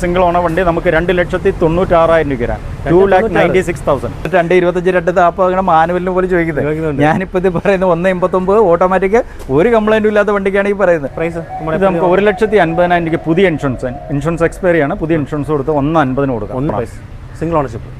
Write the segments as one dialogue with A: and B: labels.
A: Single ഓണ വണ്ടി നമുക്ക് രണ്ട് ലക്ഷത്തി തൊണ്ണൂറ്റാറായിരം രൂപ തരാം. Two lakh ninety six thousand രണ്ട് ഇരുപത്തഞ്ച് രണ്ട് താപ്പ് അങ്ങനെ മാനുവലിന് പോലും ചോദിക്കുന്നത്. ഞാനിപ്പോൾ ഇത് പറയുന്നത് ഒന്ന് എൺപത്തൊമ്പത് ഓട്ടോമാറ്റിക് ഒരു കംപ്ലൈന്റും ഇല്ലാത്ത വണ്ടിക്കാണ് ഈ പറയുന്നത്.
B: പ്രൈസ്
A: ഇത് നമുക്ക് ഒരു ലക്ഷത്തി അൻപതിനായിരം രൂപ പുതിയ ഇൻഷുറൻസ് ഇൻഷുറൻസ് എക്സ്പയറി ആണ്. പുതിയ ഇൻഷുറൻസ് കൊടുത്ത് ഒന്ന് അൻപതിന് കൊടുക്കാം.
B: സിംഗിൾ ഓണർഷിപ്പ്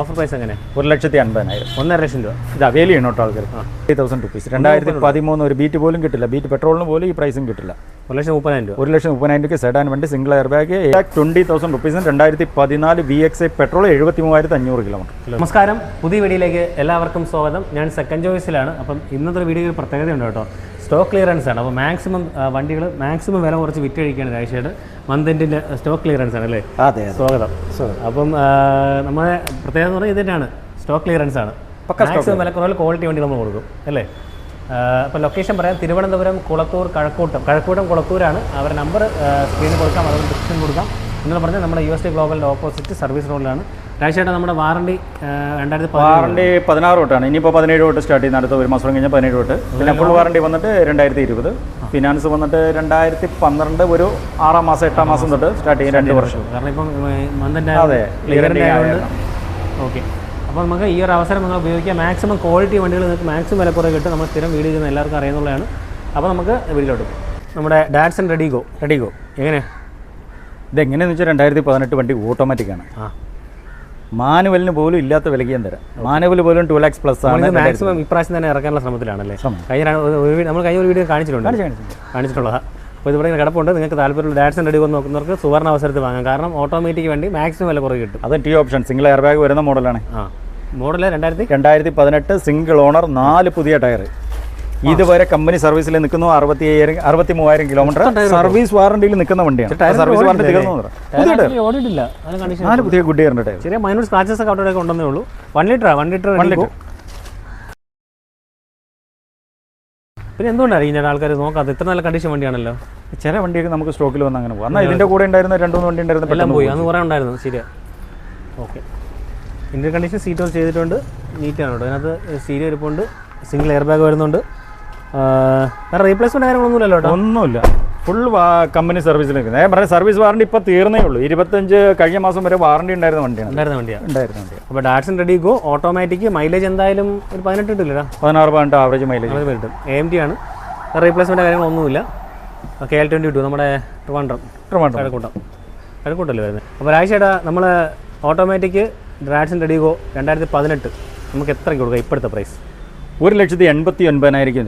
B: ഓഫർ പ്രൈസ് എങ്ങനെ?
A: ഒരു ലക്ഷത്തി അൻപതിനായിരം.
B: ഒന്നര ലക്ഷം രൂപ.
A: ഇതാ വേലി ചെയ്യണം കേട്ടോ ആൾക്കാർ ത്രീ തൗസൻഡ് റുപ്പീസ് രണ്ടായിരത്തി പതിമൂന്ന് ഒരു ബീറ്റ് പോലും കിട്ടില്ല. ബീറ്റ് പെട്രോളിന് പോലും ഈ പ്രൈസും കിട്ടില്ല.
B: ഒരു ലക്ഷം മുപ്പതിനായിരം രൂപ.
A: ഒരു ലക്ഷം മുപ്പതിനായിരം രൂപയ്ക്ക് സെഡാൻ വണ്ടി single air bag twenty thousand റുപ്പീസും രണ്ടായിരത്തി പതിനാല് വി എക്സ് ഐ പെട്രോൾ എഴുപത്തി മൂവായിരത്തി അഞ്ഞൂറ് കിലോമീറ്റർ
B: നമസ്കാരം. പുതിയ വീഡിയോയിലേക്ക് എല്ലാവർക്കും സ്വാഗതം. ഞാൻ സെക്കൻഡ് ചോയ്സിലാണ് അപ്പം ഇന്നത്തെ വീഡിയോയിൽ വീഡിയോ പ്രത്യേകതയുണ്ട് കേട്ടോ. സ്റ്റോക്ക് ക്ലിയറൻസ് ആണ്. അപ്പോൾ മാക്സിമം വണ്ടികൾ മാക്സിമം വില കുറച്ച് വിറ്റ് കഴിക്കുകയാണ് രാജേഷ് മന്ത് എൻഡിന്റെ സ്റ്റോക്ക് ക്ലിയറൻസ് ആണ് അല്ലേ?
A: അതെ
B: സ്വാഗതം. അപ്പം നമ്മുടെ പ്രത്യേകത എന്ന് പറഞ്ഞാൽ ഇത് തന്നെയാണ് സ്റ്റോക്ക് ക്ലിയറൻസ് ആണ്. മാക്സിമം വില കുറവ് ക്വാളിറ്റി വണ്ടി നമ്മൾ കൊടുക്കും അല്ലേ? അപ്പോൾ ലൊക്കേഷൻ പറയാം. തിരുവനന്തപുരം കുളത്തൂർ കഴക്കൂട്ടം. കഴക്കൂട്ടം കുളത്തൂരാണ്. അവരുടെ നമ്പർ സ്ക്രീനിൽ കൊടുക്കാം. അതുപോലെ ഡിസ്ക്രിപ്ഷൻ കൊടുക്കാം. എന്ന് പറഞ്ഞാൽ നമ്മുടെ യു എസ് ടി ഗ്ലോബലിന്റെ ഓപ്പോസിറ്റ് സർവീസ് റോഡിലാണ് രാഴ്ചയായിട്ട് നമ്മുടെ വാറണ്ടി രണ്ടായിരത്തി
A: വാറണ്ടി പതിനാറ് തൊട്ടാണ്. ഇനിയിപ്പോൾ പതിനേഴ് തൊട്ട് സ്റ്റാർട്ട് ചെയ്യുന്ന അടുത്ത ഒരു മാസം കഴിഞ്ഞാൽ പതിനേഴ് തൊട്ട്. പിന്നെ ഫുൾ വാറണ്ടി വന്നിട്ട് രണ്ടായിരത്തി ഇരുപത് ഫിനാൻസ് വന്നിട്ട് രണ്ടായിരത്തി പന്ത്രണ്ട് ഒരു ആറാം മാസം എട്ടാം മാസം തൊട്ട് സ്റ്റാർട്ട് ചെയ്യും രണ്ട് വർഷം.
B: കാരണം ഇപ്പം മന്തിന്റെ
A: അതെ,
B: ഓക്കെ അപ്പോൾ നമുക്ക് ഈ ഒരു അവസരം നിങ്ങൾ ഉപയോഗിക്കാം. മാക്സിമം ക്വാളിറ്റി വണ്ടികൾ നിങ്ങൾക്ക് മാക്സിമം വിലക്കുറവ് കിട്ടും. നമ്മൾ സ്ഥിരം വീഡിയോ ചെയ്യുന്ന എല്ലാവർക്കും അറിയുന്നുള്ളതാണ് അപ്പോൾ നമുക്ക് വീട്ടിലോട്ട് പോകും. നമ്മുടെ ഡാറ്റ്സൺ റെഡിഗോ റെഡിഗോ എങ്ങനെയാണ്
A: ഇതെങ്ങനെയാണെന്ന് വെച്ചാൽ രണ്ടായിരത്തി പതിനെട്ട് വണ്ടി ഓട്ടോമാറ്റിക്കാണ്
B: ആ.
A: മാനുവലിന് പോലും ഇല്ലാത്ത വിലയ്ക്ക് ഞാൻ തരാം. മാനുവൽ പോലും ടു ലാക്സ് പ്ലസ് ആണ്.
B: മാക്സിമം ഇപ്രാവശ്യം തന്നെ ഇറക്കാനുള്ള ശ്രമത്തിലാണല്ലേ
A: ശ്രമം.
B: കഴിഞ്ഞ ഒരു- വീഡിയോ നമ്മൾ കഴിഞ്ഞ ഒരു വീഡിയോ കാണിച്ചിട്ടുണ്ട്.
A: കാണിച്ച് കാണിച്ച്.
B: കാണിച്ചിട്ടുള്ളതാണ് അപ്പോൾ ഇതിവിടെ ഇങ്ങനെ കിടപ്പുണ്ട്. നിങ്ങൾക്ക് താല്പര്യമുള്ള ഡാറ്റ്സ് റെഡി വന്ന് നോക്കുന്നവർക്ക് സുവർണ അവസരത്തിൽ വാങ്ങാം. കാരണം ഓട്ടോമാറ്റിക് വേണ്ടി മാക്സിമം വില കുറവ് കിട്ടും.
A: അത് T option single air bag വരുന്ന മോഡലാണ്
B: ആ. മോഡൽ രണ്ടായിരത്തി?
A: രണ്ടായിരത്തി പതിനെട്ട് സിംഗിൾ ഓണർ നാല് പുതിയ ടയർ ഇതുവരെ കമ്പനി സർവീസിൽ നിൽക്കുന്നു അറുപത്തി അയ്യായിരം അറുപത്തി മൂവായിരം കിലോമീറ്റർ സർവീസ് വാറണ്ടിയിൽ നിൽക്കുന്ന വണ്ടിയാണ്. സർവീസ് വാറണ്ടി തീർന്നു നാല് പുതിയ ഗുഡ് ഇയറിന്റെ ടയർ
B: ചെറിയ മൈനൂർ സ്ക്രാച്ചസ് ഒക്കെ അവിടെ ഉണ്ടെന്നേ ഉള്ളൂ. One litre one litre
A: litre.
B: പിന്നെ എന്തുകൊണ്ടാണ് ഈ ആൾക്കാർ നോക്കാതെ ഇത്ര നല്ല കണ്ടീഷൻ വണ്ടിയാണല്ലോ.
A: ചില വണ്ടിയൊക്കെ നമുക്ക് സ്റ്റോക്കിൽ വന്ന് അങ്ങനെ പോകും. എന്നാൽ ഇതിന്റെ കൂടെ ഉണ്ടായിരുന്ന രണ്ടു മൂന്ന് വണ്ടി ഉണ്ടായിരുന്നു
B: എല്ലാം പോയി. അന്ന് കുറേ ഉണ്ടായിരുന്നു. ശരിയാ. ഓക്കെ ഇന്ത്യൻ കണ്ടീഷൻ സീറ്റ് ചെയ്തിട്ടുണ്ട്. നീറ്റാണ് കേട്ടോ. അതിനകത്ത് സീരി ഇരിപ്പുണ്ട് സിംഗിൾ എയർ ബാഗ് വരുന്നുണ്ട്. വേറെ റീപ്ലേസ്മെന്റ് കാര്യങ്ങളൊന്നുമില്ലല്ലോ കേട്ടോ
A: ഒന്നുമില്ല. ഫുൾ കമ്പനി സർവീസിൽ നിൽക്കുന്നത് ഞാൻ പറഞ്ഞ സർവീസ് വാറണ്ടി ഇപ്പൊ തീർന്നേ ഉള്ളൂ. ഇരുപത്തഞ്ച് കഴിഞ്ഞ മാസം വരെ വാറണ്ടി ഉണ്ടായിരുന്ന വണ്ടിയാണ്.
B: ഉണ്ടായിരുന്ന വണ്ടിയാണ്
A: ഉണ്ടായിരുന്ന വണ്ടി
B: അപ്പോൾ Datsun ready go automatic mileage എന്തായാലും ഒരു പതിനെട്ട് കിട്ടില്ല
A: പതിനാറ് പതിനെട്ട് ആവറേജ് മൈലേജ്
B: കിട്ടും എ എം ടി ആണ്. റീപ്ലേസ്മെന്റ് കാര്യങ്ങളൊന്നുമില്ല. കെ എൽ ട്വന്റി ടു നമ്മുടെ ട്രിവാൻഡ്രം.
A: ട്രിവാൻഡ്രം.
B: കഴക്കൂട്ടം കഴക്കൂട്ടല്ലേ വരുന്നത് അപ്പോൾ രാഴ്ചയുടെ നമ്മൾ ഓട്ടോമാറ്റിക് ഡ്രാഡ്സൺ റെഡിഗോ രണ്ടായിരത്തി പതിനെട്ട്. നമുക്ക് എത്ര കൊടുക്കാം? ഇപ്പോഴത്തെ പ്രൈസ്
A: ഒരു ലക്ഷത്തി എൺപത്തി
B: ഒൻപതിനായിരിക്കും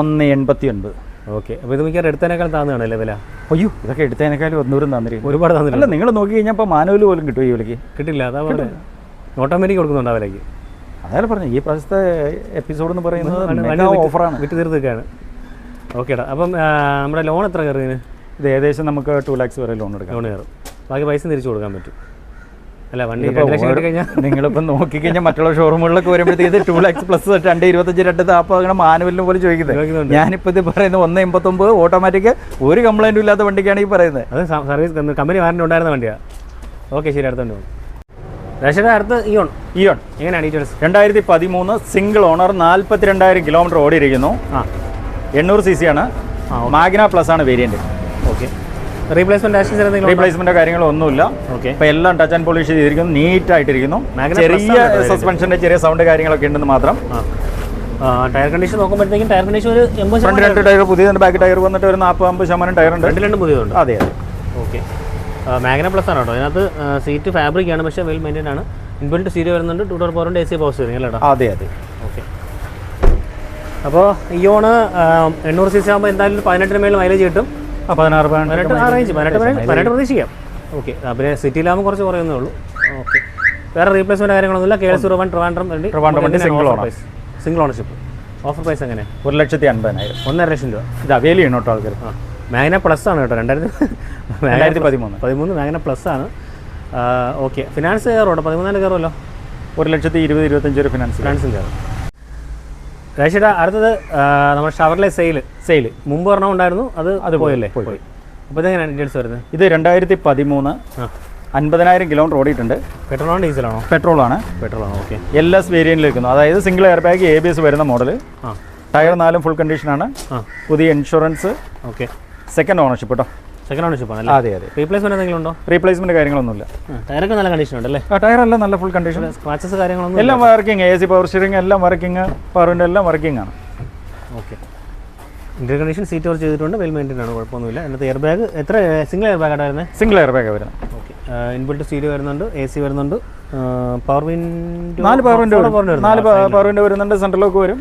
A: ഒന്ന് എൺപത്തി ഒൻപത്
B: ഓക്കെ. അപ്പോൾ ഇത് മിക്കവാറും എടുത്തതിനേക്കാൾ താന്നാണല്ലേ വില?
A: അയ്യോ ഇതൊക്കെ എടുത്തതിനേക്കാളും ഒന്നൂരും തന്നിരിക്കും
B: ഒരുപാട് തന്നില്ല
A: നിങ്ങൾ നോക്കി കഴിഞ്ഞാൽ ഇപ്പോൾ മാനുവൽ പോലും കിട്ടും ഈ വിലയ്ക്ക്?
B: കിട്ടില്ല. അതാ പറഞ്ഞത് ഓട്ടോമാറ്റിക് കൊടുക്കുന്നുണ്ട് ആ വിലയ്ക്ക്?
A: അതായത് പറഞ്ഞു. ഈ പ്രാവശ്യത്തെ എപ്പിസോഡ് എന്ന് പറയുന്നത് ഓഫറാണ്.
B: വിറ്റ് തീർത്തേക്കാണ് ഓക്കേടാ അപ്പം നമ്മുടെ ലോൺ എത്ര കയറിയതിന്
A: ഇത് ഏകദേശം നമുക്ക് ടു ലാക്സ് വരെ ലോൺ എടുക്കാം.
B: ലോൺ കയറും. ബാക്കി പൈസ തിരിച്ചു കൊടുക്കാൻ പറ്റും. അല്ല വണ്ടി
A: നിങ്ങളിപ്പോൾ നോക്കിക്കഴിഞ്ഞാൽ മറ്റുള്ള ഷോറൂമുകളിലൊക്കെ വരുമ്പോഴത്തേക്ക് ഇത് ടു ലാക്സ് പ്ലസ് രണ്ട് ഇരുപത്തഞ്ച് രണ്ട് താപ്പ് അങ്ങനെ മാനുവലിന് പോലും ചോദിക്കുന്നത്.
B: ഞാനിപ്പോ
A: ഞാനിപ്പോൾ ഇത് പറയുന്നത് ഒന്ന് എൺപത്തൊമ്പത് ഓട്ടോമാറ്റിക് ഒരു കംപ്ലൈന്റും ഇല്ലാത്ത വണ്ടിക്കാണ് ഈ പറയുന്നത്.
B: അത് സർവീസ് കമ്പനി വാറന്റ് ഉണ്ടായിരുന്ന വണ്ടിയാ. ഓക്കെ ശരി അടുത്തോണ്ട് പോകും. അടുത്ത് ഇയോൺ
A: ഇയോൺ
B: എങ്ങനെയാണ് ഡീറ്റെയിൽസ്
A: രണ്ടായിരത്തി പതിമൂന്ന് സിംഗിൾ ഓണർ നാൽപ്പത്തി രണ്ടായിരം കിലോമീറ്റർ ഓടിയിരിക്കുന്നു.
B: ആ.
A: എണ്ണൂറ് സി സി ആണ്. മാഗ്ന പ്ലസ് ആണ് വേരിയന്റ്
B: റീപ്ലേസ്മെന്റ്
A: റീപ്ലേസ്മെന്റോ കാര്യങ്ങളോ ഒന്നുമില്ല
B: ഓക്കെ
A: ഇപ്പൊ എല്ലാം ടച്ച് ആൻഡ് പോളിഷ് ചെയ്തിരിക്കുന്നു. നീറ്റ് ആയിട്ടിരിക്കുന്നു ചെറിയ സസ്പെൻഷന്റെ ചെറിയ സൗണ്ട് കാര്യങ്ങളൊക്കെ ഉണ്ടെന്ന് മാത്രം.
B: ടയർ കണ്ടീഷൻ നോക്കുമ്പോഴത്തേക്കും ടയർ കണ്ടീഷൻ ഒരു എൺപത്
A: രണ്ട് ടയർ പുതിയ ബാക്ക് ടയർ വന്നിട്ട് ഒരു നാൽപ്പത് അമ്പത് ശതമാനം ടയർ ഉണ്ട്.
B: രണ്ട് രണ്ട് പുതിയതുണ്ട്.
A: അതെ അതെ.
B: ഓക്കെ മാഗ്ന പ്ലസ് ആണ് കേട്ടോ. അതിനകത്ത് സീറ്റ് ഫാബ്രിക് ആണ് പക്ഷേ വെൽ മെയിന്റൈൻ ആണ്. ഇൻബിൽറ്റ് സീറ്റ് വരുന്നുണ്ട് ടൂ ഡോർ പോറിന്റെ എ സി പവർ സ്റ്റിയറിംഗ് അല്ലേ
A: അതെ അതെ.
B: ഓക്കെ അപ്പോൾ ഇയോണ് എണ്ണൂറ് സി സി ആകുമ്പോൾ എന്തായാലും പതിനെട്ടിന് മേളിൽ മൈലേജ് കിട്ടും.
A: പതിനാറ്
B: പതിനെട്ട് ആ റേഞ്ച് പതിനെട്ട് പതിനെട്ട് പതിനെട്ട് പ്രതീക്ഷിക്കാം. ഓക്കെ പിന്നെ സിറ്റിയിലാകുമ്പോൾ കുറച്ച് കുറയുന്നേ ഉള്ളൂ. ഓക്കെ വേറെ റീപ്ലേസ്മെന്റ് കാര്യങ്ങളൊന്നുമില്ല. K S zero one Trivandrum
A: Trivandrum single owner.
B: Single ownership offer price എങ്ങനെ?
A: ഒരു ലക്ഷത്തി അൻപതിനായിരം.
B: ഒന്നര ലക്ഷം രൂപ.
A: ഇത് അവൈലി ആണ് കേട്ടോ ആൾക്കാർ
B: മാഗ്ന പ്ലസ് ആണ് കേട്ടോ. രണ്ടായിരത്തി
A: രണ്ടായിരത്തി പതിമൂന്ന്.
B: പതിമൂന്ന് മാഗ്ന പ്ലസ് ആണ്. ഓക്കെ ഫിനാൻസ് കയറുമോ പതിമൂന്നാൽ കയറുമല്ലോ
A: ഒരു ലക്ഷത്തി ഇരുപത് ഇരുപത്തഞ്ച് ഒരു ഫിനാൻസ്
B: ഫിനാൻസും കയറും. രാശിയുടെ അടുത്തത് നമ്മുടെ ഷവർലെ സെയിൽ
A: സെയിൽ
B: മുമ്പ് ഒരെണ്ണം ഉണ്ടായിരുന്നു അത് അത് പോയല്ലേ?
A: പോയി.
B: അപ്പോൾ ഇതെങ്ങനെയാണ് ഡീറ്റെയിൽസ് വരുന്നത്?
A: ഇത് രണ്ടായിരത്തി പതിമൂന്ന് അൻപതിനായിരം കിലോമീറ്റർ ഓടിയിട്ടുണ്ട്.
B: പെട്രോൾ ആണോ ഡീസലാണോ?
A: പെട്രോൾ ആണ്
B: പെട്രോൾ ആണ് ഓക്കെ.
A: എൽ എസ് വേരിയന്റിൽ നിൽക്കുന്നു. അതായത് single air bag A B S വരുന്ന മോഡൽ ടയർ നാലും ഫുൾ കണ്ടീഷനാണ് പുതിയ ഇൻഷുറൻസ്
B: ഓക്കെ.
A: സെക്കൻഡ് ഓണർഷിപ്പ് കേട്ടോ
B: സെക്കൻഡ് ഓണർഷിപ്പ് ആണല്ലേ?
A: അതെ അതെ.
B: റീപ്ലേസ്മെന്റ് എന്തെങ്കിലും ഉണ്ടോ
A: റീപ്ലേസ്മെന്റ് കാര്യങ്ങളൊന്നുമില്ല
B: ടയറൊക്കെ നല്ല കണ്ടീഷൻ ഉണ്ടല്ലേ
A: ആ ടയറെല്ലാം നല്ല ഫുൾ കണ്ടീഷൻ
B: സ്ക്രാച്ചസ് കാര്യങ്ങളൊന്നും
A: എല്ലാം working A C power steering എല്ലാം വർക്കിംഗ് പവറിന്റെ എല്ലാം വർക്കിംഗ് ആണ്.
B: ഓക്കെ ഇന്റീരിയർ കണ്ടീഷൻ സീറ്റ് ഓർ ചെയ്തിട്ടുണ്ട് വെൽ മെയിന്റൈൻ ആണ് കുഴപ്പമൊന്നുമില്ല. അതിനകത്ത് എയർ ബാഗ് എത്ര സിംഗിൾ എയർ ബാഗ് ആയിരുന്നത്
A: സിംഗിൾ എയർ ബാഗ് വരുന്നത്.
B: ഓക്കെ ഇൻബിൾട്ട് സ്റ്റീരിയോ വരുന്നുണ്ട് എ സി വരുന്നുണ്ട്. പവർ വിൻഡോ
A: നാല് പവർ വിൻഡോ വരും നാല് പവർ വിൻഡോ വരുന്നുണ്ട് സെൻട്രൽ ലോക്ക് വരും.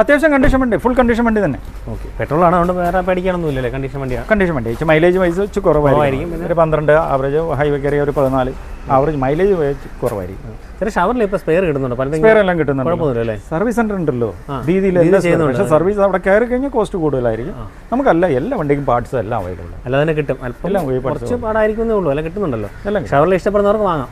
A: അത്യാവശ്യം കണ്ടീഷൻ വണ്ടി ഫുൾ കണ്ടീഷൻ വണ്ടി തന്നെ.
B: ഓക്കെ. പെട്രോൾ ആണ് അതുകൊണ്ട് വേറെ പേടിക്കാനൊന്നും ഇല്ലല്ലേ കണ്ടീഷൻ വണ്ടിയാണ്.
A: കണ്ടീഷൻ വണ്ടി. മൈലേജ് വൈസ് കുറവായിരിക്കും. ഒരു പന്ത്രണ്ട് ആവറേജ് ഹൈവേ കയറിയ ഒരു പതിനാല്. ആവറേജ് മൈലേജ് കുറവായിരിക്കും.
B: ചില ഷവറിൽ ഇപ്പോൾ സ്പെയർ കിട്ടുന്നുണ്ട്?
A: സ്പെയർ എല്ലാം കിട്ടുന്നുണ്ട്. സർവീസ് സെന്റർ ഉണ്ടല്ലോ. രീതിയിൽ പക്ഷേ സർവീസ് അവിടെ കയറി കഴിഞ്ഞാൽ കോസ്റ്റ് കൂടുതലായിരിക്കും. നമുക്കല്ല എല്ലാ വണ്ടിക്കും പാർട്സ് എല്ലാം അവൈലബിൾ
B: അല്ല തന്നെ കിട്ടും.
A: എല്ലാം
B: കുറച്ച് പാടായിരിക്കുന്നേ ഉള്ളൂ. കിട്ടുന്നുണ്ടല്ലോ. ഷവറിൽ ഇഷ്ടപ്പെടുന്നവർക്ക് വാങ്ങാം.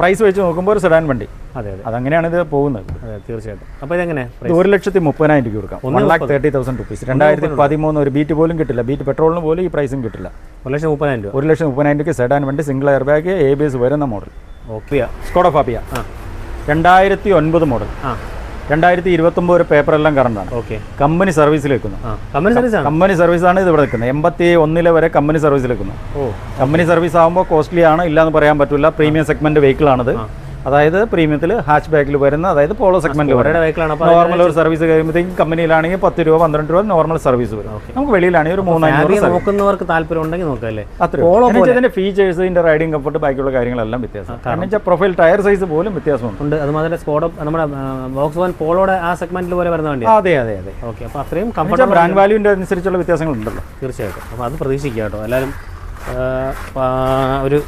A: പ്രൈസ് വെച്ച് നോക്കുമ്പോൾ ഒരു സെഡാൻ വണ്ടി.
B: അതെ അതെ.
A: അതങ്ങനെയാണ് ഇത് പോകുന്നത്.
B: അതെ തീർച്ചയായിട്ടും. അപ്പോൾ ഇതെങ്ങനെ?
A: ഇത് ഒരു ലക്ഷത്തി മുപ്പതിനായിരം രൂപ കൊടുക്കാം. One lakh thirty thousand rupees രണ്ടായിരത്തി പതിമൂന്ന് ഒരു ബീറ്റ് പോലും കിട്ടില്ല. ബീറ്റ് പെട്രോളിന് പോലും ഈ പ്രൈസും കിട്ടില്ല.
B: ഒരു ലക്ഷം മുപ്പതിനായിരം രൂപ.
A: ഒരു ലക്ഷം മുപ്പതിനായിരം രൂപയ്ക്ക് സെഡാൻ വണ്ടി single air bag A B S വരുന്ന മോഡൽ
B: ഓക്കെ
A: സ്കോഡ ഫാബിയ
B: ആ.
A: രണ്ടായിരത്തി ഒൻപത് മോഡൽ
B: ആ.
A: രണ്ടായിരത്തി ഇരുപത്തൊമ്പത് ഒരു പേപ്പർ എല്ലാം കറണ്ടാണ്.
B: ഓക്കെ.
A: കമ്പനി സർവീസിൽ വെക്കുന്നു.
B: കമ്പനി സർവീസ് ആണ്
A: കമ്പനി സർവീസാണ് ഇത് ഇവിടെ വെക്കുന്നത് എൺപത്തി ഒന്നിലെ വരെ കമ്പനി സർവീസിൽ വെക്കുന്നു
B: ഓ.
A: കമ്പനി സർവീസ് ആകുമ്പോൾ കോസ്റ്റ്ലി ആണ് ഇല്ലാന്ന് പറയാൻ പറ്റില്ല പ്രീമിയം സെഗ്മെന്റ് വെഹിക്കിൾ ആണിത് അതായത് പ്രീമിയത്തിൽ ഹാച്ച് ബാക്കിൽ വരുന്ന. അതായത് പോളോ സെഗ്മെന്റിൽ
B: വരുന്നത്
A: നോർമൽ ഒരു സർവീസ് കഴിയുമ്പോഴത്തേക്കും കമ്പനിയിലാണെങ്കിൽ പത്ത് രൂപ പന്ത്രണ്ട് രൂപ നോർമൽ സർവീസ് വരും. നമുക്ക് വെളിയിലാണെങ്കിൽ ഒരു
B: ഫാമിലി നോക്കുന്നവർക്ക് താല്പര്യം ഉണ്ടെങ്കിൽ നോക്കാം അല്ലേ
A: അത്രേ ഉള്ളൂ. എന്ന് വെച്ചാൽ ഇതിന്റെ ഫീച്ചേഴ്സ് ഇതിന്റെ റൈഡിംഗ് കംഫർട്ട് ബാക്കിയുള്ള കാര്യങ്ങളെല്ലാം വ്യത്യാസം. കാരണം വെച്ചാൽ പ്രൊഫൈൽ ടയർ സൈസ് പോലും വ്യത്യാസമുണ്ട്.
B: ഉണ്ട്. അതുമാതിരി സ്കോഡ് നമ്മുടെ ബോക്സ് വൺ പോളോടെ ആ സെഗ്മെന്റിൽ പോലെ വരുന്ന വണ്ടി
A: അതെ അതെ അതെ.
B: ഓക്കെ അപ്പോൾ അത്രയും കംഫർട്ട്
A: ബ്രാൻഡ് വാല്യൂന്റെ അനുസരിച്ചുള്ള വ്യത്യാസങ്ങളുണ്ടല്ലോ.
B: തീർച്ചയായിട്ടും. അപ്പോൾ അത് പ്രതീക്ഷിക്കാം കേട്ടോ. എല്ലാവരും ഒരു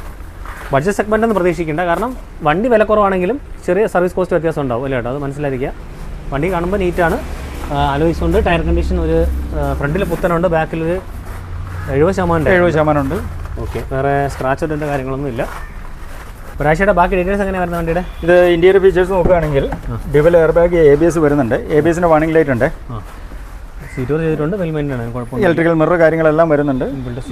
B: ബഡ്ജറ്റ് സെഗ്മെന്റ് എന്ന് പ്രതീക്ഷിക്കേണ്ട. കാരണം വണ്ടി വില കുറവാണെങ്കിലും ചെറിയ സർവീസ് കോസ്റ്റ് വ്യത്യാസം ഉണ്ടാവും അല്ലേ കേട്ടോ അത് മനസ്സിലായിരിക്കുക. വണ്ടി കാണുമ്പോൾ നീറ്റാണ് ഉണ്ട് ടയർ കണ്ടീഷൻ ഒരു ഫ്രണ്ടിൽ പുത്തനുണ്ട് ബാക്കിൽ ഒരു എഴുപത് ശതമാനം
A: എഴുപത് ശതമാനം ഉണ്ട്
B: ഓക്കെ വേറെ സ്ക്രാച്ച് ഇടേണ്ട കാര്യങ്ങളൊന്നും ഇല്ല. ഒരാഴ്ചയുടെ ബാക്കി ഡീറ്റെയിൽസ് എങ്ങനെയാണ് വരുന്ന വണ്ടിയുടെ?
A: ഇത് ഇന്റീരിയർ ഫീച്ചേഴ്സ് നോക്കുകയാണെങ്കിൽ dual air bag A B S വരുന്നുണ്ട്. എ ബി എസിന്റെ വാണിംഗ് ലൈറ്റ് ഉണ്ട്.
B: സീറ്റ് ചെയ്തിട്ടുണ്ട് വെൽ മെയിന്റൈൻ
A: ഇലക്ട്രിക്കൽ മിറർ കാര്യങ്ങളെല്ലാം വരുന്നുണ്ട്.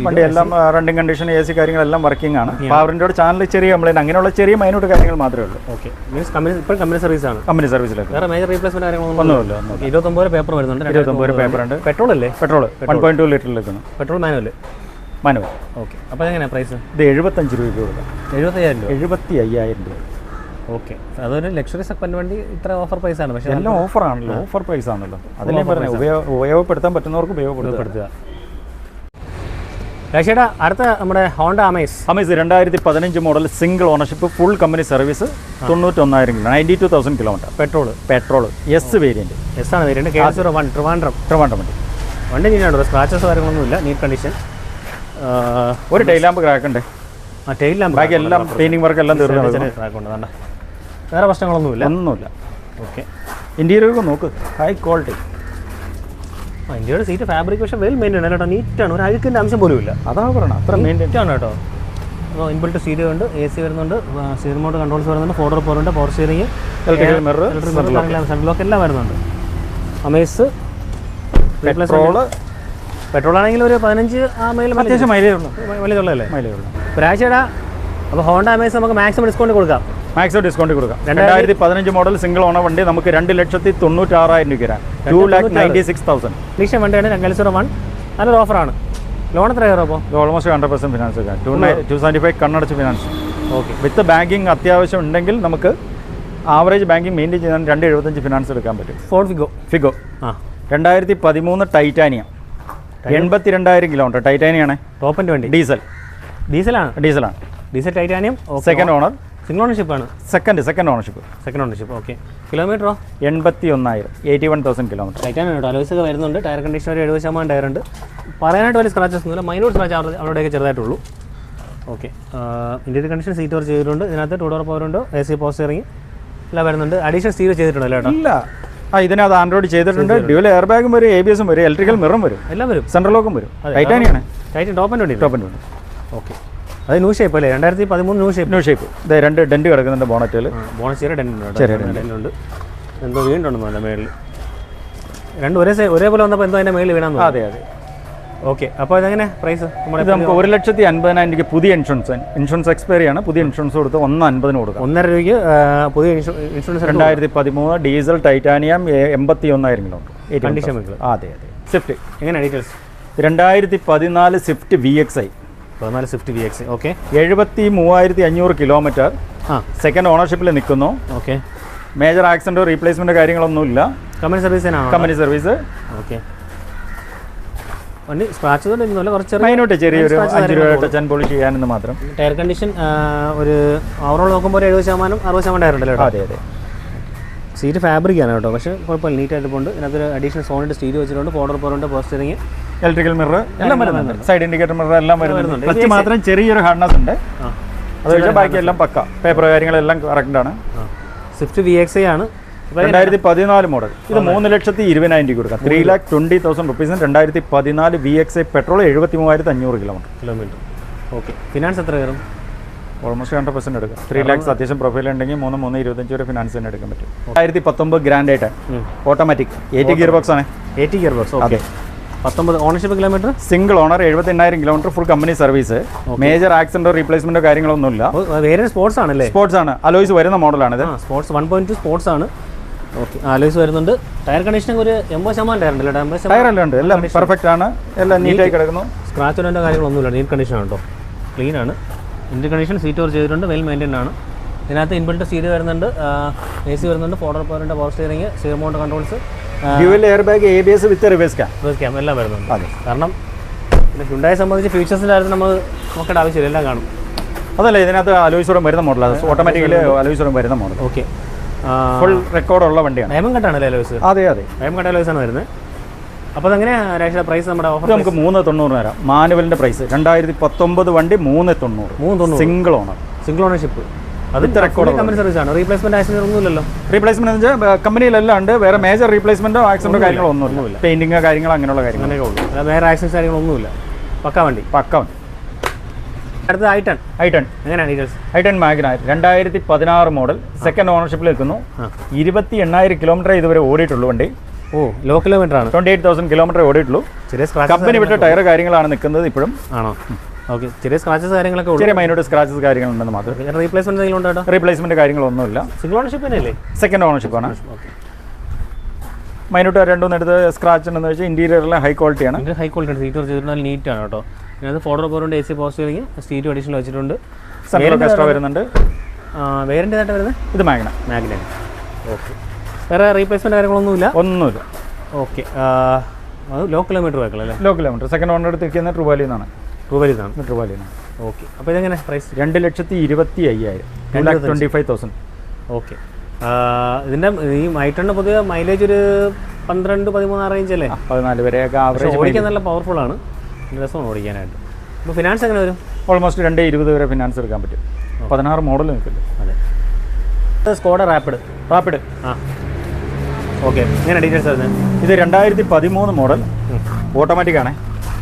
A: വണ്ടി എല്ലാം റണ്ണിങ് കണ്ടീഷൻ എ സി കാര്യങ്ങളെല്ലാം വർക്കിംഗ് ആണ്. പവറിന്റെ ചാനൽ ചെറിയ കംപ്ലൈന്റ് അങ്ങനെയുള്ള ചെറിയ മൈനോട്ട് കാര്യങ്ങൾ മാത്രമേ ഉള്ളൂ.
B: ഓക്കെ മീൻസ് കമ്പനി ഇപ്പോൾ കമ്പനി സർവീസ് ആണ്.
A: കമ്പനി സർവീസിലേക്ക്
B: വേറെ മേജർ റീപ്ലേസ്മെന്റ് ഇരുപത്തൊമ്പത് പേപ്പർ വരുന്നുണ്ട്.
A: ഇരുപത്തൊമ്പത് പേപ്പർ ഉണ്ട്.
B: പെട്രോൾ അല്ലേ?
A: പെട്രോൾ വൺ പോയിന്റ് ടു ലിറ്ററിലേക്കാണ്
B: പെട്രോൾ മാനുവൽ
A: മാനുവൽ
B: ഓക്കെ അപ്പോൾ എങ്ങനെയാണ് പ്രൈസ്
A: ഇത് എഴുപത്തഞ്ച് രൂപയ്ക്ക് കൊടുക്കാം.
B: എഴുപത്തയ്യായിരം രൂപ.
A: എഴുപത്തി അയ്യായിരം രൂപ.
B: ഓക്കെ. അതൊരു ലക്ഷറി സെഗ്മെന്റ് വണ്ടി ഇത്ര ഓഫർ പ്രൈസ് ആണ്. പക്ഷേ
A: എല്ലാം ഓഫർ ആണല്ലോ. ഓഫർ പ്രൈസ് ആണല്ലോ. അതിനെ പറഞ്ഞത് ഉപയോഗപ്പെടുത്താൻ പറ്റുന്നവർക്ക് ഉപയോഗപ്പെടുത്തുക.
B: രാശിയുടെ അടുത്ത നമ്മുടെ ഹോണ്ട അമേസ്
A: അമേസ് രണ്ടായിരത്തി പതിനഞ്ച് model single ownership full company service തൊണ്ണൂറ്റൊന്നായിരം kilo ninety two thousand kilometre
B: petrol
A: petrol S variant
B: S ആണ് K zero one Trivandrum.
A: Trivandrum വണ്ടി.
B: വണ്ടി നീനാണ്ടോ സ്ക്രാച്ചസ് കാര്യങ്ങളൊന്നുമില്ല നീറ്റ് കണ്ടീഷൻ
A: ഒരു ടൈലാമ്പ് ക്രാക്ക് ഉണ്ട്.
B: ആ ടൈലാമ്പ് ലാമ്പ്
A: ബാക്കി എല്ലാം പെയിന്റിംഗ് വർക്ക് എല്ലാം തീർന്നു
B: ക്രാക്ക് ഉണ്ട്. വേറെ പ്രശ്നങ്ങളൊന്നുമില്ല.
A: ഒന്നുമില്ല.
B: ഓക്കെ
A: ഇന്റീരിയർ നോക്ക്. ഹൈ ക്വാളിറ്റി
B: ആ ഇന്ത്യയുടെ സീറ്റ് ഫാബ്രിക് പക്ഷേ വെൽ മെയിന്റൈൻ കേട്ടോ. നീറ്റാണ് ഒരു അഴുക്കിന്റെ അംശം പോലും ഇല്ല.
A: അതാ പറയണം. അത്ര മെയിന്റൈൻ
B: ആണ് കേട്ടോ. അപ്പോൾ ഇൻബിൾട്ട് സീറ്റ് ഉണ്ട് എ സി വരുന്നുണ്ട് സ്റ്റീറിംഗ് മോഡ് കൺട്രോൾസ് വരുന്നുണ്ട് ഫോർഡർ പോലുണ്ട് പോറുണ്ട് power steering
A: electrical mirror
B: central lock എല്ലാം വരുന്നുണ്ട്. അമേസ്
A: പെട്രോൾ
B: പെട്രോൾ ആണെങ്കിൽ ഒരു പതിനഞ്ച് ആ മൈൽ
A: അത്യാവശ്യം മൈലേജ് ഉള്ളു
B: വലിയതുള്ളതല്ലേ
A: മൈലേജ് ഉള്ളൂ
B: ഒരാഴ്ചയുടെ അപ്പോൾ ഹോണ്ട അമേസ് നമുക്ക് മാക്സിമം ഡിസ്കൗണ്ട് കൊടുക്കാം.
A: മാക്സിമം ഡിസ്കൗണ്ട് കൊടുക്കാം. രണ്ടായിരത്തി പതിനഞ്ച് മോഡൽ സിംഗിൾ ഓണർ വണ്ടി നമുക്ക് രണ്ട് ലക്ഷത്തി തൊണ്ണൂറ്റാറായിരം രൂപ തരാം. Two lakh ninety six thousand
B: lesion വണ്ടിയാണ് രണ്ട് സീറോ വൺ നല്ലൊരു ഓഫറാണ് ലോൺ എത്ര കയറും അപ്പോൾ
A: ഓൾമോസ്റ്റ് ഹൺഡ്രഡ് പെർസെന്റ് ഫിനാൻസ് ചെയ്യാം ടു ടു സെവന്റി ഫൈവ് കണ്ണടച്ച് ഫിനാൻസ്
B: ഓക്കെ
A: വിത്ത് ബാങ്കിങ് അത്യാവശ്യം ഉണ്ടെങ്കിൽ നമുക്ക് ആവറേജ് ബാങ്കിങ് മെയിന്റെയിൻ ചെയ്യാൻ രണ്ട് എഴുപത്തഞ്ച് ഫിനാൻസ് എടുക്കാൻ പറ്റും.
B: ഫോർ ഫിഗോ
A: ഫിഗോ
B: ആ.
A: രണ്ടായിരത്തി പതിമൂന്ന് ടൈറ്റാനിയം എൺപത്തി രണ്ടായിരം കിലോമീറ്റർ ടൈറ്റാനിയാണ്
B: ടോപ്പിന്റെ വണ്ടി.
A: ഡീസൽ
B: ഡീസലാണ്
A: ഡീസലാണ്
B: diesel titanium
A: second owner
B: single ownership ആണ്.
A: Second second ownership
B: second ownership okay കിലോമീറ്ററോ
A: എൺപത്തി ഒന്നായിരം eighty one thousand kilometre
B: titanium ഉണ്ട് അലോയ്സ് ഒക്കെ വരുന്നുണ്ട്. ടയർ കണ്ടീഷൻ ഒരു എഴുപത് ശതമാനം ടയർ ഉണ്ട്. പറയാനായിട്ട് വലിയ സ്ക്രാച്ചസ് ഒന്നുമില്ല. മൈനൂട്ട് സ്ക്രാച്ച് അവിടെ അവിടെയൊക്കെ ചെറുതായിട്ടുള്ളൂ. Okay interior condition seat work ചെയ്തിട്ടുണ്ട്. ഇതിനകത്ത് ടൂ ഡോർ പവർ ഉണ്ട്. എ സി പോസ്റ്റ് ഇറങ്ങി എല്ലാം വരുന്നുണ്ട്. അഡീഷണൽ സ്റ്റീൽ ചെയ്തിട്ടുണ്ട് അല്ലേ കേട്ടോ
A: ഇല്ല. ആ ഇതിനകത്ത് ആൻഡ്രോയിഡ് ചെയ്തിട്ടുണ്ട്. ഡ്യൂൽ എയർ ബാഗും വരും എ ബി എസും വരും ഇലക്ട്രിക്കൽ മിറും വരും.
B: എല്ലാം വരും.
A: സെൻട്രൽ ലോക്കും വരും. ടൈറ്റാനിയാണ്
B: ടൈറ്റൻ ടോപ്പിന്റെ വണ്ടി
A: ടോപ്പിന്റെ വരും
B: ഓക്കെ അത് ന്യൂ ഷേപ്പ് അല്ലേ? രണ്ടായിരത്തി പതിമൂന്ന് ന്യൂ ഷേപ്പ്
A: ന്യൂ ഷേപ്പ് ഇത് രണ്ട് ഡെന്റ് കിടക്കുന്നുണ്ട് ബോണറ്റിൽ
B: ബോണറ്റ് ചെറിയ ഡെന്റുണ്ട് എന്തോ വീണ്ടുണ്ടോ അതിന്റെ മേളിൽ രണ്ടും ഒരേ സൈ- ഒരേപോലെ വന്നപ്പോൾ എന്തോ അതിന്റെ മേളിൽ വീണാന്ന്
A: അതെ അതെ.
B: ഓക്കെ അപ്പോൾ ഇതെങ്ങനെ? പ്രൈസ് നമ്മുടെ
A: നമുക്ക് ഒരു ലക്ഷത്തി അൻപതിനായിരം രൂപ പുതിയ ഇൻഷുറൻസ് ഇൻഷുറൻസ് എക്സ്പയറി ആണ്. പുതിയ ഇൻഷുറൻസ് കൊടുത്ത് ഒന്ന് അൻപതിന് കൊടുക്കാം.
B: ഒന്നര രൂപയ്ക്ക് പുതിയ ഇൻഷുറൻസ് രണ്ട്
A: രണ്ടായിരത്തി പതിമൂന്ന് ഡീസൽ ടൈറ്റാനിയം എൺപത്തി ഒന്നായിരം കിലോമീറ്റർ.
B: കണ്ടീഷൻ
A: അതെ അതെ. സ്വിഫ്റ്റ്
B: എങ്ങനെ ഡീറ്റെയിൽസ്
A: രണ്ടായിരത്തി പതിനാല് സ്വിഫ്റ്റ് വി എക്സ് ഐ
B: പതിനാല് സ്വിഫ്റ്റ് വി എക്സ് ഓക്കെ
A: എഴുപത്തി മൂവായിരത്തി അഞ്ഞൂറ് കിലോമീറ്റർ
B: ആ
A: സെക്കൻഡ് ഓണർഷിപ്പിൽ നിൽക്കുന്നു
B: ഓക്കെ
A: മേജർ ആക്സിഡന്റോ റീപ്ലേസ്മെന്റോ കാര്യങ്ങളൊന്നുമില്ല.
B: Company service
A: company service
B: okay വണ്ടി സ്ക്രാച്ച് ഒന്നുമില്ല കുറച്ച്
A: മൈനോട്ട് ചെറിയൊരു അഞ്ച് രൂപ ടച്ച് പോളിഷ് ചെയ്യാനെന്ന് മാത്രം.
B: ടയർ കണ്ടീഷൻ ഒരു ഓവറോൾ നോക്കുമ്പോൾ ഒരു എഴുപത് ശതമാനം അറുപത് ശതമാനം ടയർ ഉണ്ടല്ലോ
A: അതെ അതെ.
B: സീറ്റ് ഫാബ്രിക് ആണ് കേട്ടോ. പക്ഷേ കുഴപ്പമില്ല. നീറ്റായിട്ട് പോകുന്നുണ്ട് ഇതിനകത്തൊരു അഡീഷണൽ സോണിന്റെ സ്റ്റീരിയോ വെച്ചിട്ടുണ്ട്. ഫോർഡർ പോറുണ്ട് പോസ്റ്ററിങ്
A: ഇലക്ട്രിക്കൽ മിറർ എല്ലാം വരുന്നുണ്ട്. സൈഡ് ഇൻഡിക്കേറ്റർ മിറർ എല്ലാം വരുന്നുണ്ട്.
B: ഫസ്റ്റ്
A: ക്ലച്ച് മാത്രം ചെറിയൊരു ഹാർഡ്നസ് ഉണ്ട്. അത് വെച്ചാൽ ബാക്കി എല്ലാം പക്ക. പേപ്പർ കാര്യങ്ങളെല്ലാം കറക്റ്റ് ആണ്.
B: സ്വിഫ്റ്റ് വി എക്സ് ആണ്.
A: രണ്ടായിരത്തി പതിനാല് മോഡൽ ഇത് മൂന്ന് ലക്ഷത്തി ഇരുപതിനായിരം രൂപ കൊടുക്കാം. ത്രീ ലാക്ക് ട്വന്റി തൗസൻഡ് റുപ്പീസിന് രണ്ടായിരത്തി പതിനാല് വി എക്സ് ഐ പെട്രോൾ എഴുപത്തി മൂവായിരത്തി അഞ്ഞൂറ് കിലോമീറ്റർ
B: കിലോമീറ്റർ ഓക്കെ ഫിനാൻസ് എത്ര കയറും?
A: ഓൾമോസ്റ്റ് ഹൺഡ്രഡ് പെർസെന്റ് എടുക്കാം. ത്രീ ലാക്സ് അത്യാവശ്യം പ്രൊഫൈൽ ഉണ്ടെങ്കിൽ മൂന്ന് മൂന്ന് ഇരുപത്തഞ്ച് വരെ ഫിനാൻസ് തന്നെ എടുക്കാൻ പറ്റും. രണ്ടായിരത്തി പത്തൊമ്പത് ഗ്രാൻഡ് ആയിട്ട് ഓട്ടോമാറ്റിക് എയ്റ്റി ഗിയർ ബോക്സ് ആണ്.
B: എയ്റ്റി ഗിയർ ബോക്സ് ഓക്കെ പത്തൊമ്പത് ഓണർഷിപ്പ് കിലോമീറ്റർ
A: സിംഗിൾ ഓണർ എഴുപത്തി എണ്ണായിരം kilometre full company service major ആക്സിഡന്റോ റീപ്ലേസ്മെന്റോ കാര്യങ്ങളൊന്നുമില്ല.
B: വേറെ സ്പോർട്സ് ആണല്ലേ?
A: സ്പോർട്സ് ആണ്. അലോയ്സ് വരുന്ന മോഡലാണ്
B: ഇത്. Sports one point two sports ആണ്. ഓക്കെ ആലോചിച്ച് വരുന്നുണ്ട്. ടയർ കണ്ടീഷൻ ഒരു എൺപത് ശതമാനം ടയർ ഉണ്ടല്ലോ?
A: ടയർ എല്ലാം ഉണ്ട്? എല്ലാം പെർഫെക്റ്റ് ആണ്. എല്ലാം നീറ്റായി കിടക്കുന്നു.
B: സ്ക്രാച്ച് കാര്യങ്ങളൊന്നുമില്ല നീറ്റ് കണ്ടീഷൻ ആണ് കേട്ടോ ക്ലീൻ ആണ്. ഇന്ത്യൻ കണ്ടീഷൻ സീറ്റ് ഓർ ചെയ്തിട്ടുണ്ട്. വെൽ മെയിന്റൈൻ ആണ്. ഇതിനകത്ത് ഇൻബിൽട്ട് സീഡ് വരുന്നുണ്ട്. എ സി വരുന്നുണ്ട്. ഫോർഡർ പോയിന്റ് power steering Seer mount controls
A: dual air bag A B S with reverse cam
B: cam എല്ലാം വരുന്നുണ്ട്.
A: അതെ.
B: കാരണം പിന്നെ ഹ്യുണ്ടായെ സംബന്ധിച്ച് ഫീച്ചേഴ്സിന്റെ കാര്യത്തിൽ നമ്മൾ നോക്കേണ്ട ആവശ്യമില്ല. എല്ലാം കാണും.
A: അതല്ല ഇതിനകത്ത് അലോയ്സോറും വരുന്ന മോഡലാണ് ഓട്ടോമാറ്റിക്കലി അലോയ്സോറും വരുന്ന മോഡൽ
B: ഓക്കെ
A: ഫുൾ റെക്കോർഡ് ഉള്ള വണ്ടിയാണ്.
B: ഡയമണ്ട് കട്ടാണല്ലേ ലോയ്സ്
A: അതെ അതെ.
B: ഡയമണ്ട് കട്ട ലോയ്സ് ആണ് വരുന്നത്. അപ്പോൾ അങ്ങനെ രാഷ്ട്രീയ പ്രൈസ് നമ്മുടെ ഓഫർ
A: നമുക്ക് മൂന്ന് തൊണ്ണൂറ് തരാം. മാനുവലിന്റെ പ്രൈസ് രണ്ടായിരത്തി പത്തൊമ്പത് വണ്ടി മൂന്ന് തൊണ്ണൂറ്.
B: മൂന്ന് തൊണ്ണൂറ്.
A: സിംഗിൾ ഓണർ
B: സിംഗിൾ ഓണർഷിപ്പ് അത് കമ്പനി സർവീസ് ആണ്. റീപ്ലേസ്മെന്റ് ആക്സിഡന്റ് ഒന്നുമില്ലല്ലോ.
A: റീപ്ലേസ്മെന്റ് എന്ന് വെച്ചാൽ കമ്പനിയിലെല്ലാം ഉണ്ട്. വേറെ മേജർ റീപ്ലേസ്മെന്റോ ആക്സിഡന്റോ കാര്യങ്ങളോ ഒന്നുമില്ല. പെയിന്റിങ്ങോ കാര്യങ്ങളോ അങ്ങനെയുള്ള കാര്യങ്ങൾ
B: അങ്ങനെയൊക്കെ ഉള്ളൂ. വേറെ ആക്സിഡൻസ് കാര്യങ്ങളൊന്നുമില്ല പക്ക വണ്ടി.
A: പക്ക വണ്ടി.
B: അടുത്ത ഐട്ടൺ
A: ഐ
B: എങ്ങനെയാണ് ഡീറ്റെയിൽസ്
A: ഐ ടെൻ മാഗ്ന രണ്ടായിരത്തി പതിനാറ് മോഡൽ സെക്കൻഡ് ഓണർഷിപ്പിൽ നിൽക്കുന്നു. ഇരുപത്തി എണ്ണായിരം കിലോമീറ്റർ ഇതുവരെ ഓടിയിട്ടുള്ളൂ വണ്ടി.
B: ഓ ലോ കിലോമീറ്റർ ആണ്.
A: ട്വന്റി എയ്റ്റ് തൗസൻഡ് കിലോമീറ്റർ ഓടിയിട്ടുള്ളൂ കമ്പനി വിട്ട ടയർ കാര്യങ്ങളാണ് നിൽക്കുന്നത് ഇപ്പോഴും.
B: ആണോ? ഓക്കെ. ചെറിയ സ്ക്രാച്ചസ് കാര്യങ്ങളൊക്കെ
A: ചെറിയ മൈനോട്ട് സ്ക്രാച്ചസ് കാര്യങ്ങളുണ്ടെന്ന് മാത്രം.
B: റീപ്ലേസ്മെന്റ് എന്തെങ്കിലും ഉണ്ടോ
A: റീപ്ലേസ്മെന്റ് കാര്യങ്ങളൊന്നുമില്ല.
B: സിംഗിൾ ഓണർഷിപ്പ് തന്നെയല്ലേ
A: സെക്കൻഡ് ഓണർഷിപ്പാണ്
B: ആണ്.
A: മൈനോട്ട് രണ്ടും എടുത്ത് സ്ക്രാച്ച് ഉണ്ടെന്ന് വെച്ചാൽ ഇന്റീരിയറിലെ ഹൈ ക്വാളിറ്റിയാണ്
B: ഹൈ ക്വാളിറ്റി സീറ്റ് ചെയ്തിട്ടുണ്ട് നല്ല നീറ്റ് ആണ് കേട്ടോ. ഇതിനകത്ത് ഫോട്ടോ പോറുണ്ട് എ സി പോസ്റ്റിംഗ് സ്റ്റീറ്റ് അഡീഷണൽ വെച്ചിട്ടുണ്ട്.
A: എക്സ്ട്രാ വരുന്നുണ്ട്.
B: വേറെന്റെ ആയിട്ട് വരുന്നത്?
A: ഇത് മാഗ്ന
B: മാഗ്ന ഓക്കെ വേറെ റീപ്ലേസ്മെന്റ് കാര്യങ്ങളൊന്നുമില്ല?
A: ഒന്നുമില്ല.
B: ഓക്കെ അത് ലോ കിലോമീറ്റർ വയ്ക്കണം അല്ലേ?
A: ലോ കിലോമീറ്റർ സെക്കൻഡ് ഓണർ എടുത്ത് നിൽക്കുന്ന ട്രൂവാലിയിൽ നിന്നാണ്
B: രൂപയിലാണ്
A: ട്രൂവാലിയിൽ നിന്നാണ്
B: ഓക്കെ. അപ്പോൾ ഇതെങ്ങനെ പ്രൈസ്
A: രണ്ട് ലക്ഷത്തി ഇരുപത്തി അയ്യായിരം. Two lakh twenty five thousand
B: okay. ഇതിന്റെ ഈ മൈറ്റണിന് പൊതുവെ മൈലേജ് ഒരു പന്ത്രണ്ട് പതിമൂന്ന് റേഞ്ച് അല്ലേ?
A: പതിനാല് വരെയൊക്കെ ആവറേജ്
B: ഓടിക്കാൻ നല്ല പവർഫുൾ ആണ്. രസമാണ് ഓടിക്കാനായിട്ട്. അപ്പോൾ ഫിനാൻസ് എങ്ങനെ വരും?
A: ഓൾമോസ്റ്റ് രണ്ട് ഇരുപത് വരെ ഫിനാൻസ് എടുക്കാൻ പറ്റും. പതിനാറ് മോഡൽ നിൽക്കില്ല.
B: അതെ. സ്കോഡ റാപ്പിഡ്
A: റാപ്പിഡ്
B: ആ. ഓക്കെ. എങ്ങനെ ഡീറ്റെയിൽസ് ആയിരുന്നു
A: ഇത് രണ്ടായിരത്തി പതിമൂന്ന് മോഡൽ ഓട്ടോമാറ്റിക് ആണ്.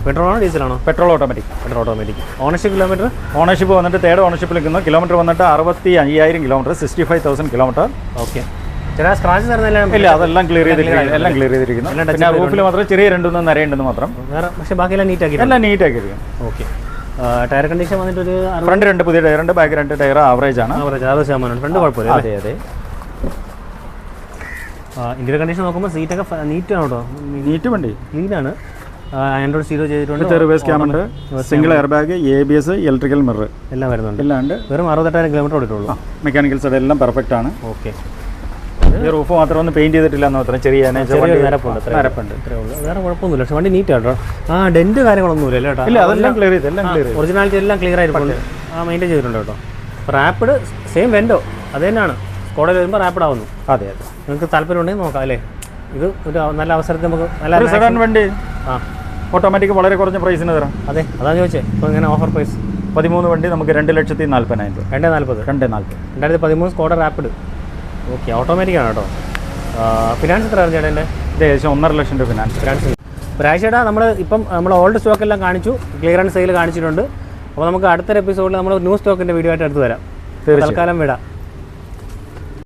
B: പെട്രോളാണോ ഡീസലാണോ
A: petrol automatic
B: petrol automatic ownership kilometre
A: ownership വന്നിട്ട് തേർഡ് ഓണർഷിപ്പ് നിൽക്കുന്നു. കിലോമീറ്റർ വന്നിട്ട് അറുപത്തി അയ്യായിരം kilometre sixty five thousand kilometre
B: okay ചില സ്ക്രാച്ച് തരുന്നില്ല
A: ഇല്ല അതെല്ലാം ക്ലിയർ ചെയ്തിരിക്കുന്നു. എല്ലാം ക്ലിയർ ചെയ്തിരിക്കുന്നു. പിന്നെ റൂഫിൽ മാത്രം ചെറിയ രണ്ടൊന്നും നിരയുണ്ടെന്ന് മാത്രം.
B: വേറെ പക്ഷേ ബാക്കിയെല്ലാം നീറ്റ് ആക്കി
A: എല്ലാം നീറ്റ് ആക്കിയിരിക്കും
B: ഓക്കെ ടയർ കണ്ടീഷൻ വന്നിട്ട് ഒരു
A: ഫ്രണ്ട് രണ്ട് പുതിയ ടയർ ഉണ്ട് ബാക്ക് രണ്ട് ടയർ ആവറേജ് ആണ്.
B: ആവറേജ് അറുപത് ശതമാനം ഫ്രണ്ട് കുഴപ്പമില്ല.
A: അതെ അതെ.
B: ഇന്ത്യയുടെ കണ്ടീഷൻ നോക്കുമ്പോൾ സീറ്റൊക്കെ നീറ്റ് ആണ്
A: നീറ്റ് വണ്ടി.
B: ക്ലീനാണ് ആൻഡ്രോയിഡ് സീറോ ചെയ്തിട്ടുണ്ട്.
A: റിവേഴ്സ് ക്യാം ഉണ്ട്. Single air bag A B S electrical mirror
B: എല്ലാം വരുന്നുണ്ട്.
A: എല്ലാം ഉണ്ട്.
B: വെറും അറുപത്തെട്ടായിരം കിലോമീറ്റർ ഓടിട്ടുള്ളൂ
A: മെക്കാനിക്കൽ സൈഡ് എല്ലാം പെർഫെക്റ്റ് ആണ്.
B: ഓക്കെ
A: റൂഫ് മാത്രം ഒന്ന് പെയിന്റ് ചെയ്തിട്ടില്ല എന്ന് മാത്രം. ചെറിയ
B: നരപ്പുണ്ട്
A: നരപ്പുണ്ട്
B: വേറെ കുഴപ്പമൊന്നുമില്ല. പക്ഷെ വണ്ടി നീറ്റ് ആട്ടോ. ആ ഡെന്റ് കാര്യങ്ങളൊന്നുമില്ല ഇല്ല കേട്ടോ
A: ഇല്ല അതെല്ലാം ക്ലിയർ ചെയ്ത് എല്ലാം ക്ലിയർ
B: ഒറിജിനാലിറ്റി എല്ലാം ക്ലിയർ ആയിട്ടുണ്ട് ആ മെയിന്റെയിൻ ചെയ്തിട്ടുണ്ട് കേട്ടോ. റാപ്പിഡ് സെയിം വെൻഡോ അത് തന്നെയാണ്. സ്കോഡിൽ വരുമ്പോൾ റാപ്പിഡ് ആവുന്നു.
A: അതെ അതെ.
B: നിങ്ങൾക്ക് താല്പര്യം ഉണ്ടെങ്കിൽ നോക്കാം അല്ലേ? ഇത് ഒരു നല്ല അവസരത്തിൽ നമുക്ക് നല്ല
A: വണ്ടി.
B: ആ.
A: ഓട്ടോമാറ്റിക് വളരെ കുറഞ്ഞ പ്രൈസിന് തരാം.
B: അതെ അതാ ചോദിച്ചേ. ഇപ്പോൾ ഇങ്ങനെ ഓഫർ പ്രൈസ്
A: പതിമൂന്ന് വണ്ടി നമുക്ക് രണ്ട് ലക്ഷത്തി നാൽപ്പതിനായിരം രൂപ.
B: രണ്ടേ നാൽപ്പത്
A: രണ്ട് നാൽപ്പത്
B: രണ്ടായിരത്തി പതിമൂന്ന് സ്കോഡ റാപ്പിഡ് ഓക്കെ ഓട്ടോമാറ്റിക് ആണ് കേട്ടോ. ഫിനാൻസ് എത്ര ചേട്ടാ എന്റെ
A: ഇത് ഏകദേശം ഒന്നര ലക്ഷം രൂപ ഫിനാൻസ്
B: ഫിനാൻസ് ഒരാഴ്ചയുടെ നമ്മൾ ഇപ്പം നമ്മൾ ഓൾഡ് സ്റ്റോക്ക് എല്ലാം കാണിച്ചു ക്ലിയറൻസ് സെയിൽ കാണിച്ചിട്ടുണ്ട്. അപ്പോൾ നമുക്ക് അടുത്തൊരു എപ്പിസോഡിൽ നമ്മൾ ന്യൂ സ്റ്റോക്കിന്റെ വീഡിയോ ആയിട്ട് എടുത്ത്
A: തരാം.
B: തൽക്കാലം വിടാം.